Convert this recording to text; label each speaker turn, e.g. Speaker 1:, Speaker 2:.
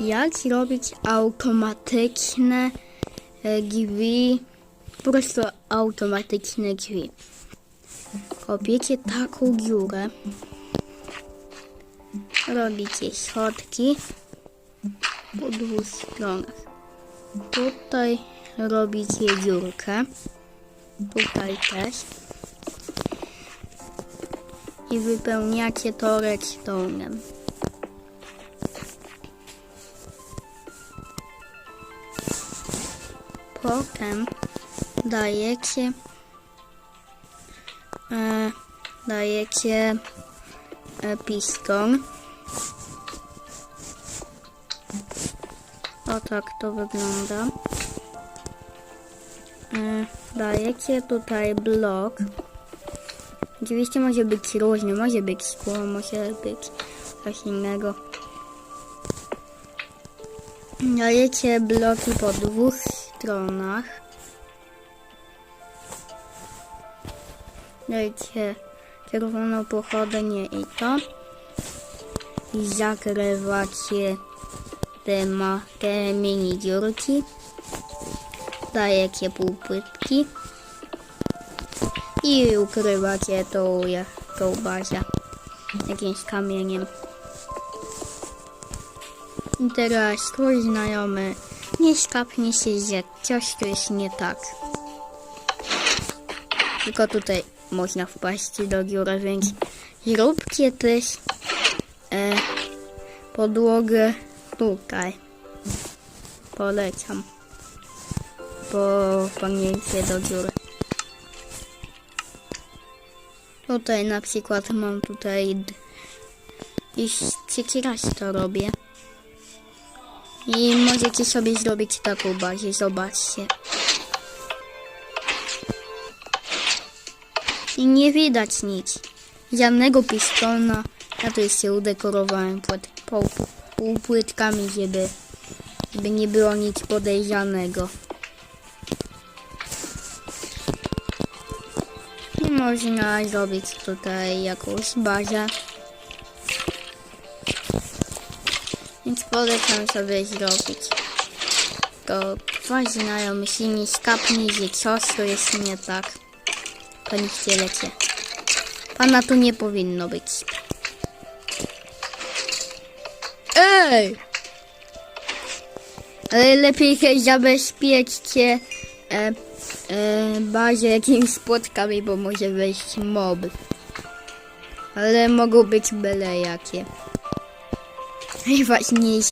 Speaker 1: Jak zrobić automatyczne e, drzwi, po prostu automatyczne drzwi. Kopiecie taką dziurę, robicie środki po dwóch stronach. Tutaj robicie dziurkę, tutaj też i wypełniacie to redstone'em. Potem dajecie e, dajecie e, piston. O tak to wygląda. E, dajecie tutaj blok. Oczywiście może być różny, może być szkło, może być coś innego. Dajecie bloki po dwóch stronach. Dajcie czerwoną pochodnię i to. I zakrywacie te, ma, te mini dziurki. Dajecie półpłytki. I ukrywacie tą, tą bazę jakimś kamieniem. I teraz twój znajomy nie skapnie się, że coś tu jest nie tak. Tylko tutaj można wpaść do dziury, więc zróbcie też e, podłogę tutaj. Polecam. Po wpadnięcie do dziury. Tutaj na przykład mam tutaj już trzeci raz to robię. I możecie sobie zrobić taką bazę, zobaczcie. I nie widać nic. Żadnego pistona. Ja to jeszcze udekorowałem płyt, pół, pół płytkami, żeby, żeby nie było nic podejrzanego. I można zrobić tutaj jakąś bazę. Więc polecam sobie zrobić. To wasz znajomy się nie skapnie, że coś tu jest nie tak. To nie lecie. Pana tu nie powinno być. Ej! Ale lepiej się zabezpieczcie e, e, bazę jakimiś spotkami, bo może wejść mob. Ale mogą być byle jakie. Ich weiß nicht.